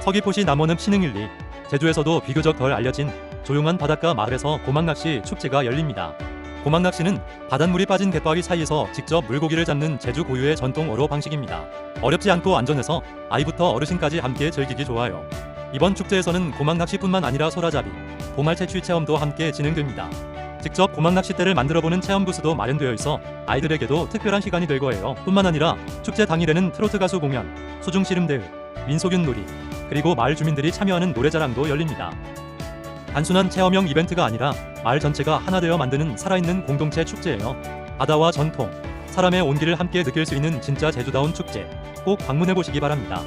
서귀포시 남원읍 신흥일리 제주에서도 비교적 덜 알려진 조용한 바닷가 마을에서 고막낚시 축제가 열립니다. 고막낚시는 바닷물이 빠진 갯바위 사이에서 직접 물고기를 잡는 제주 고유의 전통 어로 방식입니다. 어렵지 않고 안전해서 아이부터 어르신까지 함께 즐기기 좋아요. 이번 축제에서는 고막낚시뿐만 아니라 소라잡이, 보말 채취 체험도 함께 진행됩니다. 직접 고막낚싯대를 만들어보는 체험 부스도 마련되어 있어 아이들에게도 특별한 시간이 될 거예요. 뿐만 아니라 축제 당일에는 트로트 가수 공연, 수중 씨름 대회, 민속윤 놀이, 그리고 마을 주민들이 참여하는 노래자랑도 열립니다. 단순한 체험형 이벤트가 아니라 마을 전체가 하나 되어 만드는 살아있는 공동체 축제예요. 바다와 전통, 사람의 온기를 함께 느낄 수 있는 진짜 제주다운 축제. 꼭 방문해 보시기 바랍니다.